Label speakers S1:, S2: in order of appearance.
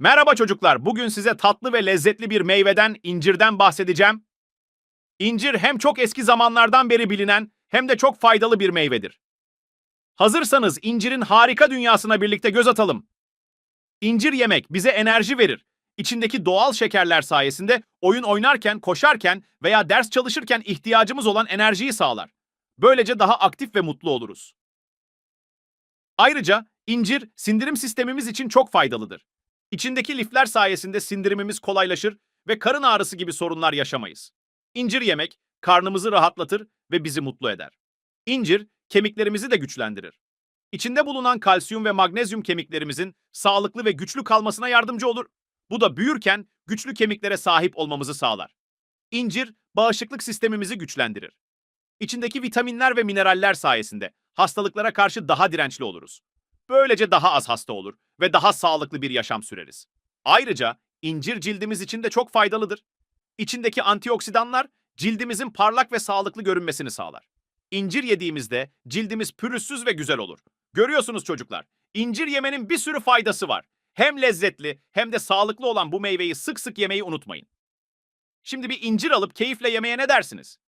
S1: Merhaba çocuklar. Bugün size tatlı ve lezzetli bir meyveden, incirden bahsedeceğim. İncir hem çok eski zamanlardan beri bilinen hem de çok faydalı bir meyvedir. Hazırsanız incirin harika dünyasına birlikte göz atalım. İncir yemek bize enerji verir. İçindeki doğal şekerler sayesinde oyun oynarken, koşarken veya ders çalışırken ihtiyacımız olan enerjiyi sağlar. Böylece daha aktif ve mutlu oluruz. Ayrıca incir sindirim sistemimiz için çok faydalıdır. İçindeki lifler sayesinde sindirimimiz kolaylaşır ve karın ağrısı gibi sorunlar yaşamayız. İncir yemek karnımızı rahatlatır ve bizi mutlu eder. İncir kemiklerimizi de güçlendirir. İçinde bulunan kalsiyum ve magnezyum kemiklerimizin sağlıklı ve güçlü kalmasına yardımcı olur. Bu da büyürken güçlü kemiklere sahip olmamızı sağlar. İncir bağışıklık sistemimizi güçlendirir. İçindeki vitaminler ve mineraller sayesinde hastalıklara karşı daha dirençli oluruz. Böylece daha az hasta olur ve daha sağlıklı bir yaşam süreriz. Ayrıca incir cildimiz için de çok faydalıdır. İçindeki antioksidanlar cildimizin parlak ve sağlıklı görünmesini sağlar. İncir yediğimizde cildimiz pürüzsüz ve güzel olur. Görüyorsunuz çocuklar, incir yemenin bir sürü faydası var. Hem lezzetli hem de sağlıklı olan bu meyveyi sık sık yemeyi unutmayın. Şimdi bir incir alıp keyifle yemeye ne dersiniz?